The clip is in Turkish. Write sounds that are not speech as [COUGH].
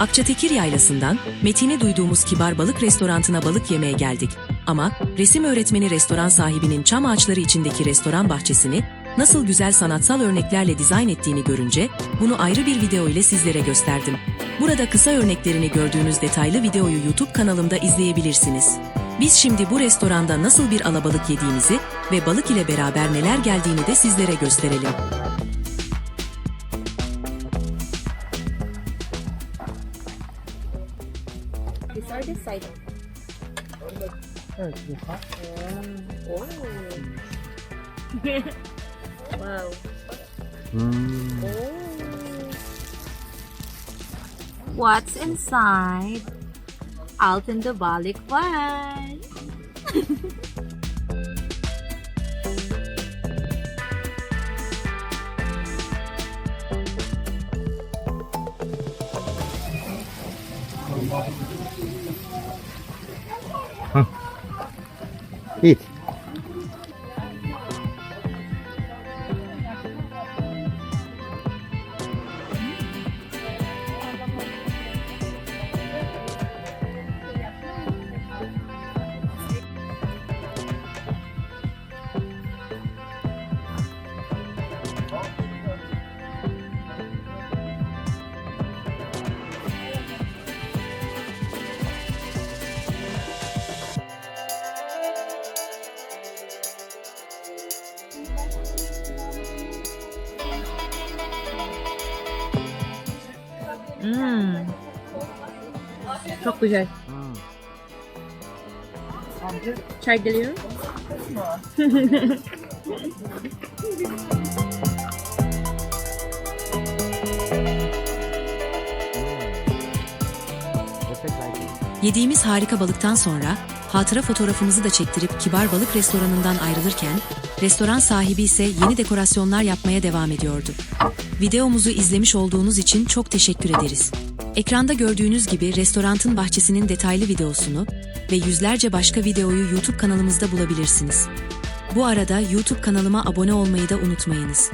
Akçatekir Yaylası'ndan Metin'i duyduğumuz kibar balık restorantına balık yemeye geldik. Ama resim öğretmeni restoran sahibinin çam ağaçları içindeki restoran bahçesini nasıl güzel sanatsal örneklerle dizayn ettiğini görünce bunu ayrı bir video ile sizlere gösterdim. Burada kısa örneklerini gördüğünüz detaylı videoyu YouTube kanalımda izleyebilirsiniz. Biz şimdi bu restoranda nasıl bir alabalık yediğimizi ve balık ile beraber neler geldiğini de sizlere gösterelim. These are the side. Oh. wow. Mm. Oh. What's inside? Out in the balik van. [LAUGHS] 嗯，一。Hmm. Çok güzel. Çay geliyor. Yediğimiz harika balıktan sonra hatıra fotoğrafımızı da çektirip Kibar Balık Restoranı'ndan ayrılırken restoran sahibi ise yeni dekorasyonlar yapmaya devam ediyordu. Videomuzu izlemiş olduğunuz için çok teşekkür ederiz. Ekranda gördüğünüz gibi restorantın bahçesinin detaylı videosunu ve yüzlerce başka videoyu YouTube kanalımızda bulabilirsiniz. Bu arada YouTube kanalıma abone olmayı da unutmayınız.